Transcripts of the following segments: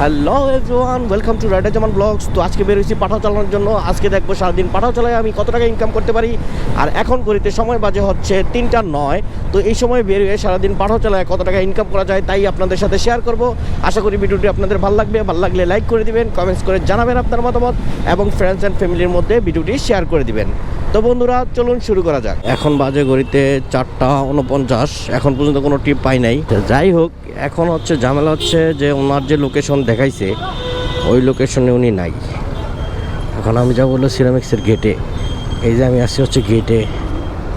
Hello everyone welcome to rider Zaman blogs তো আজকে বেরোয়েছি পাঠাও চালানোর জন্য। আজকে দেখব সারাদিন পাঠাও চালায় আমি কত টাকা ইনকাম করতে পারি। আর এখন করিতে সময় বাজে হচ্ছে তিনটা নয়। তো এই সময় বেরিয়ে সারাদিন পাঠাও চালায় কত টাকা ইনকাম করা যায় তাই আপনাদের সাথে শেয়ার করব। আশা করি ভিডিওটি আপনাদের ভালো লাগবে। ভালো লাগলে লাইক করে দিবেন কমেন্টস করে জানাবেন আপনার মতামত এবং ফ্রেন্ডস অ্যান্ড ফ্যামিলির মধ্যে ভিডিওটি শেয়ার করে দিবেন। তো বন্ধুরা, চলুন শুরু করা যাক। এখন বাজে ঘড়িতে চারটা উনপঞ্চাশ। এখন পর্যন্ত কোনো টিপ পাই নাই। যাই হোক, এখন হচ্ছে ঝামেলা হচ্ছে যে ওনার যে লোকেশন দেখাইছে, ওই লোকেশনে উনি নাই। এখন আমি যাব বলল সিরামিক্সের গেটে এই যে আমি আসছি হচ্ছে গেটে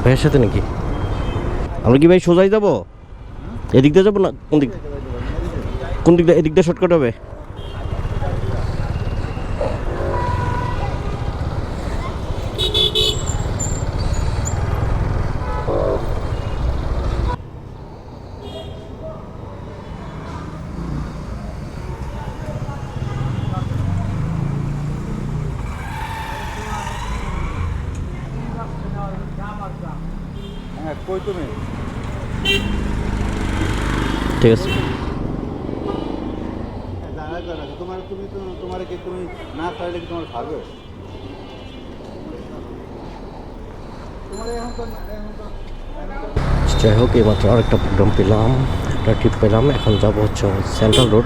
ভাইয়ের সাথে নাকি? আমরা কি ভাই সোজাই যাব? এদিক দিয়ে যাব না? কোন দিক? কোন দিক দিয়ে এদিক দিয়ে শর্টকাট হবে? হ্যাঁ কই তুমি ঠিক আছে দাঁড়া করে রাখো। তোমার তুমি তো তোমার কি তুমি না চাইলে কি তোমার খাবে তোমার এখন তো এখন তো যাই হোক এইমাত্র আরেকটা প্রোগ্রাম পেলাম একটা ট্রিপ পেলাম এখন যাব হচ্ছে সেন্ট্রাল রোড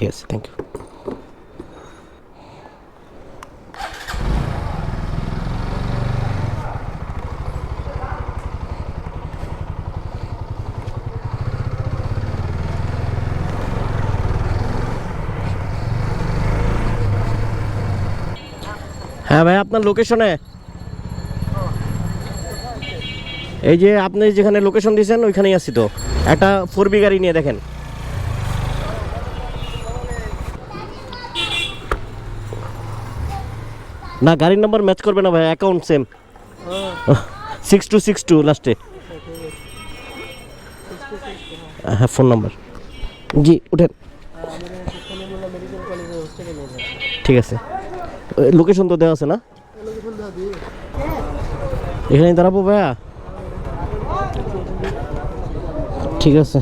ঠিক আছে থ্যাংক ইউ হ্যাঁ ভাই, আপনার লোকেশনে এই যে আপনি যেখানে লোকেশন দিয়েছেন, ওইখানেই আছি তো। একটা ফোর বি গাড়ি নিয়ে দেখেন। না, গাড়ির নাম্বার ম্যাচ করবে না ভাই account same six two six two লাস্টে হ্যাঁ ফোন নাম্বার জি, উঠেন। ঠিক আছে। লোকেশন তো দেওয়া আছে না? এখানেই দাঁড়াবো ভাইয়া। ঠিক আছে।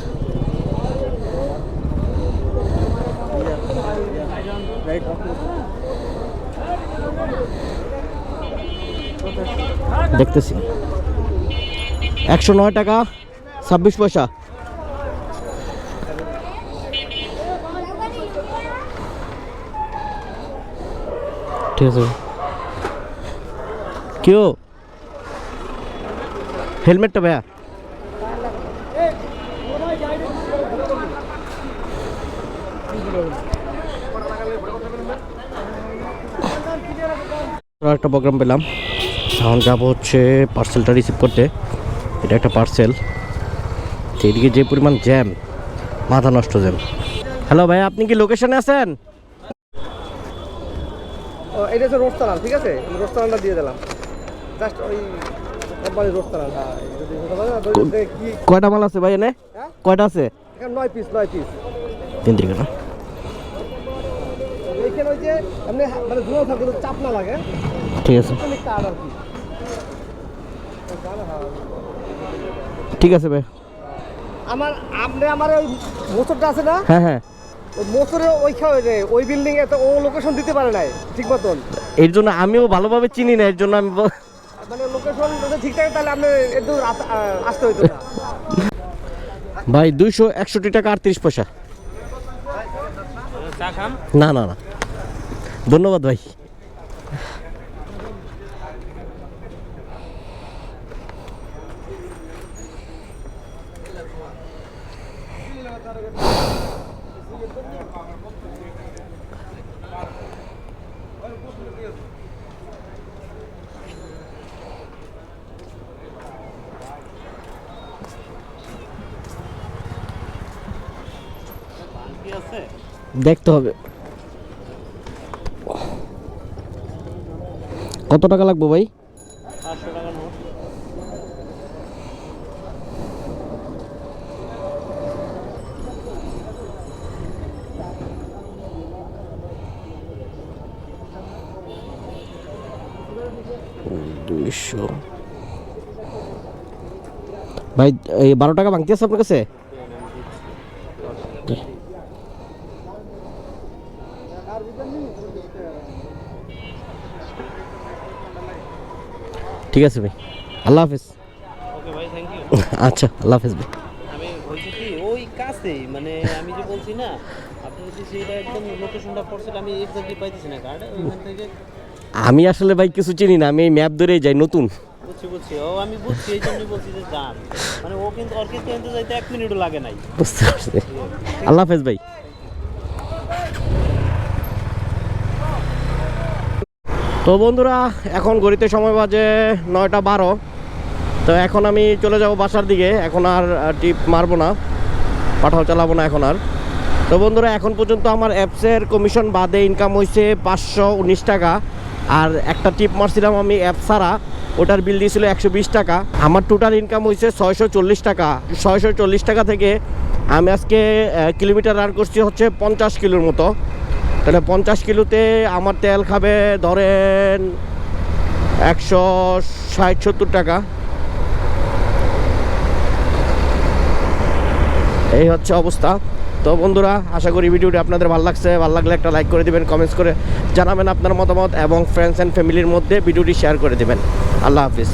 দেখতেছি। একশো নয় টাকা ছাব্বিশ পয়সা। ঠিক আছে। কেউ হেলমেটটা ভাইয়া। একটা প্রোগ্রাম পেলাম। এখন যাব হচ্ছে পার্সেলটা রিসিভ করতে। এটা একটা পার্সেল এদিকে যে পরিমাণ জ্যাম মাথা নষ্ট জ্যাম হ্যালো ভাই আপনি কি লোকেশনে আছেন? এটা হচ্ছে রোড চালান ঠিক আছে? আমি রোড চালানটা দিয়ে দিলাম। জাস্ট ওই কোম্পানির রোড চালান হ্যাঁ কয়টা মাল আছে ভাই এনে? হ্যাঁ? কয়টা আছে? নয় পিস নয় পিস তিন দিকে না এইখানে ওই যে মানে ধুলো থাকে চাপ না লাগে। ঠিক আছে। ঠিক আছে ভাই। আমার আপনি আমার ওই মোচরটা আছে না? হ্যাঁ হ্যাঁ। ওই মোচরের ওইখানে ওই বিল্ডিং এ তো ও লোকেশন দিতে পারে নাই ঠিক মতন। এর জন্য আমিও ভালোভাবে চিনি না এর জন্য আমি মানে লোকেশন যদি ঠিক থাকে তাহলে আপনি একটু আসতে হইতো না। ভাই দুইশো একষট্টি টাকা আটত্রিশ পয়সা। না না না। ধন্যবাদ ভাই। দেখতে হবে। কত টাকা লাগবো ভাই? দুইশো। ভাই এই বারো টাকা ভাঙতে আছে আপনার কাছে? ঠিক আছে ভাই আল্লাহ হাফিজ। আচ্ছা আল্লাহ হাফিজ ভাই। আমি বলছি কি ওই কাছেই মানে আমি যে বলছি না আপনি যদি সেটা একদম লোকেশনটা পড়ছেন আমি এক্সাক্টলি পাইতেছি না কার্ড ওইখান থেকে আমি আসলে ভাই কিছু চিনি না আমি এই ম্যাপ ধরেই যাই নতুন। মানে বুঝতে পারছি। আল্লাহ হাফেজ ভাই। তো বন্ধুরা এখন ঘড়িতে সময় বাজে নয়টা বারো। তো এখন আমি চলে যাব বাসার দিকে। এখন আর টিপ মারবো না। পাঠাও চালাবো না এখন আর। তো বন্ধুরা এখন পর্যন্ত আমার অ্যাপসের কমিশন বাদে ইনকাম হয়েছে পাঁচশো উনিশ টাকা। আর একটা টিপ মারছিলাম আমি অ্যাপ ছাড়া, ওটার বিল দিয়েছিল একশো বিশ টাকা। আমার টোটাল ইনকাম হয়েছে ছয়শো চল্লিশ টাকা। ছয়শো চল্লিশ টাকা থেকে আমি আজকে কিলোমিটার রান করছি হচ্ছে পঞ্চাশ কিলোর মতো। তাহলে পঞ্চাশ কিলোতে আমার তেল খাবে ধরেন একশো ষাট সত্তর টাকা। এই হচ্ছে অবস্থা। তো বন্ধুরা, আশা করি ভিডিওটি আপনাদের ভালো লাগছে। ভালো লাগলে একটা লাইক করে দেবেন কমেন্টস করে জানাবেন আপনার মতামত এবং ফ্রেন্ডস অ্যান্ড ফ্যামিলির মধ্যে ভিডিওটি শেয়ার করে দেবেন। আল্লাহ হাফিজ।